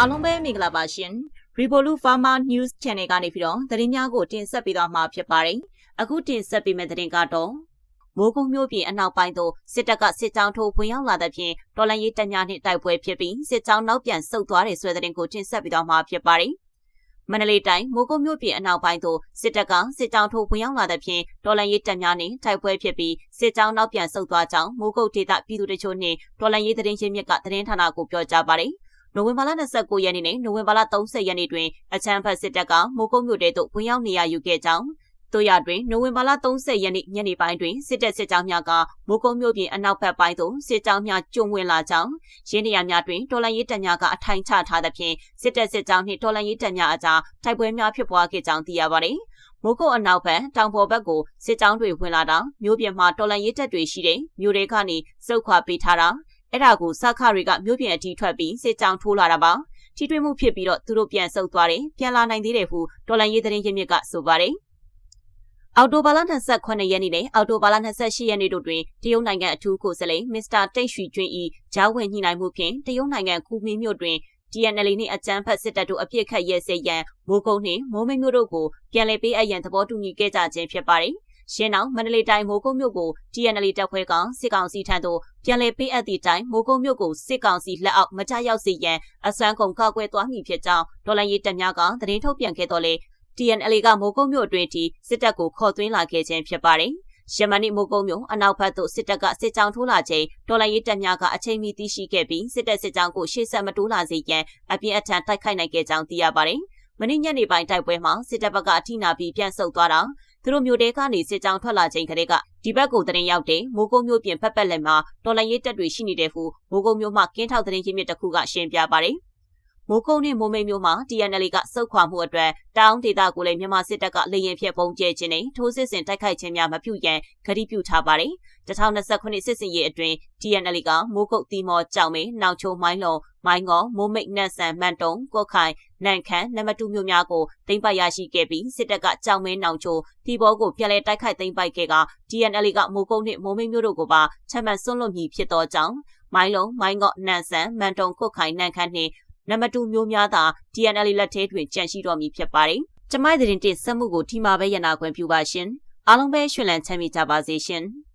အားလုံးပဲမင်္ဂလာပါရှင် Revolut Pharma News Channel ကနေပြီးတော့သတင်းများကိုတင်ဆက်ပေးသွားမှာဖြစ်ပါတယ်အခုတင်ဆက်ပေးမယ့်သတင်းကတော့မိုးကုံမျိုးပြည်အနောက်ပိုင်းသို့စစ်တပ်ကစစ်ကြောင်းထိုးဝင်ရောက်လာတဲ့ဖြင့်တော်လန်ရေးတပ်များနှင့်တိုက်ပွဲဖြစ်ပြီးစစ်ကြောင်းနောက်ပြန်ဆုတ်သွားတဲ့ဆွဲသတင်းကိုတင်ဆက်ပေးသွားမှာဖြစ်ပါတယ်မန္တလေးတိုင်းမိုးကုံမြို့ပြည်အနောက်ပိုင်းသို့စစ်တပ်ကစစ်ကြောင်းထိုးဝင်ရောက်လာတဲ့ဖြင့်တော်လန်ရေးတပ်များနှင့်တိုက်ပွဲဖြစ်ပြီးစစ်ကြောင်းနောက်ပြန်ဆုတ်သွားကြောင်းမိုးကုတ်ဒေသပြည်သူတို့ချို့နှင့်တော်လန်ရေးသတင်းရင်းမြစ်ကသတင်းဌာနကိုပြောကြားပါတယ်။ နိုဝင်ဘာလ29ရက်နေ့နဲ့နိုဝင်ဘာလ30ရက်နေ့တွင်အချမ်းဖတ်စစ်တပ်ကမိုးကုတ်မြို့တဲသို့ဝင်ရောက်နေရယူခဲ့ကြောင်းတို့ရတွင်နိုဝင်ဘာလ30ရက်နေ့ညနေပိုင်းတွင်စစ်တပ်စစ်ကြောင်းများကမိုးကုတ်မြို့ပြင်အနောက်ဘက်ပိုင်းသို့စစ်ကြောင်းများကျုံဝင်လာကြောင်းရင်းနေရများတွင်တော်လန်ရေးတပ်များကအထိုင်ချထားသဖြင့်စစ်တပ်စစ်ကြောင်းနှင့်တော်လန်ရေးတပ်များအကြားတိုက်ပွဲများဖြစ်ပွားခဲ့ကြောင်းသိရပါသည်မိုးကုတ်အနောက်ဘက်တောင်ပေါ်ဘက်ကိုစစ်ကြောင်းတွေဝင်လာတာမြို့ပြင်မှာတော်လန်ရေးတပ်တွေရှိတဲ့မြို့တွေကနေစုခွာပေးထားတာ အဲ့ဒါကိုစခတွေကမြို့ပြင်အတီးထွက်ပြီးစစ်ကြောင်းထိုးလာတာပါထိတွေ့မှုဖြစ်ပြီးတော့သူတို့ပြန်ဆုတ်သွားတယ်ပြန်လာနိုင်သေးတယ်ဟုတော်လန်ရေးသတင်းရင်းမြစ်ကဆိုပါတယ်အော်တိုဘာလ28ရက်နေ့နဲ့အော်တိုဘာလ28ရက်နေ့တို့တွင်တရုတ်နိုင်ငံအထူးကိုယ်စားလှယ်မစ္စတာတိတ်ရွှီကျွင်း၏ဂျားဝင်ညှိနှိုင်းမှုဖြင့်တရုတ်နိုင်ငံကူမီမြို့တွင် TNL နှင့်အကြမ်းဖက်စစ်တပ်တို့အပြစ်ခတ်ရဲစဲရန်မိုးကုန်းနှင့်မိုးမိတ်မြို့တို့ကိုပြန်လည်ပေးအပ်ရန်သဘောတူညီခဲ့ကြခြင်းဖြစ်ပါတယ်။ ရှင်းအောင်မန္တလေးတိုင်းမိုးကုန်းမြို့ကို TNL တပ်ဖွဲ့ကစစ်ကောင်စီထံသို့ပြန်လည်ပေးအပ်သည့်တိုင်မိုးကုန်းမြို့ကိုစစ်ကောင်စီလက်အောက်မချရောက်စေရန်အစွမ်းကုန်ကောက်ွယ်သွားမည်ဖြစ်ကြောင်းဒေါ်လာရေးတပ်များကသတင်းထုတ်ပြန်ခဲ့တော်လေ TNL ကမိုးကုတ်မြို့အတွင်းထိစစ်တပ်ကိုခေါ်သွင်းလာခဲ့ခြင်းဖြစ်ပါတယ်။ယမန်နီမိုးကုတ်မြို့အနောက်ဘက်သို့စစ်တပ်ကစစ်ကြောင်းထိုးလာချိန်ဒေါ်လာရေးတပ်များကအချိန်မီသိရှိခဲ့ပြီးစစ်တပ်စစ်ကြောင်းကိုရှေ့ဆက်မတိုးလာစေရန်အပြင်းအထန်တိုက်ခိုက်နိုင်ခဲ့ကြောင်းသိရပါတယ်။မနေ့ညနေပိုင်းတိုက်ပွဲမှာစစ်တပ်ဘက်ကအထိနာပြီးပြန်ဆုတ်သွားတာ သူတို့မျိုးတဲကနေစစ်ကြောင်းထွက်လာချိန်ကလေးကဒီဘက်ကိုတရင်ရောက်တဲ့မိုးကုတ်မျိုးပြင်ဖက်ပက်လက်မှာတော်လန်ရေးတပ်တွေရှိနေတဲ့ဟုမိုးကုတ်မျိုးမှကင်းထောက်တရင်ချင်းမြစ်တစ်ခုကရှင်းပြပါတယ်။ မိုးကုန်းနဲ့မိုးမိတ်မျိုးမှာ TNL ကစုတ်ခွာမှုအတွက်တောင်းဒေတာကိုလည်းမြန်မာစစ်တပ်ကလေရင်ဖြတ်ပုံကျဲခြင်းနဲ့ထိုးစစ်ဆင်တိုက်ခိုက်ခြင်းများမပြုရန်ကတိပြုထားပါတယ်။2029စစ်စင်ရေးအတွင်း TNL ကမိုးကုတ်တီမော်ကြောင်မဲနောက်ချိုမိုင်းလုံမိုင်းငေါမိုးမိတ်နန့်ဆန်မန်တုံကော့ခိုင်နန်ခမ်းနမတူမျိုးများကိုသိမ်းပိုက်ရရှိခဲ့ပြီးစစ်တပ်ကကြောင်မဲနောင်ချိုတီဘောကိုပြန်လည်တိုက်ခိုက်သိမ်းပိုက်ခဲ့က TNL ကမိုးကုတ်နှင့်မိုးမိတ်မျိုးတို့ကိုပါချက်မှန်စွန့်လွတ်မည်ဖြစ်သောကြောင့်မိုင်းလုံမိုင်းငေါနန်ဆန်မန်တုံကော့ခိုင်နန်ခမ်းနှင့် နံပါတ်2မျိုးများသာ TNL လက်ထဲတွင်ကြန့်ရှိတော်မူဖြစ်ပါတယ်။ကျမိုက်တဲ့တင်ဆက်မှုကိုထိမှာပဲရနာခွင့်ပြုပါရှင်။အားလုံးပဲရှင်လန်းချမ်းမြေကြပါစေရှင်။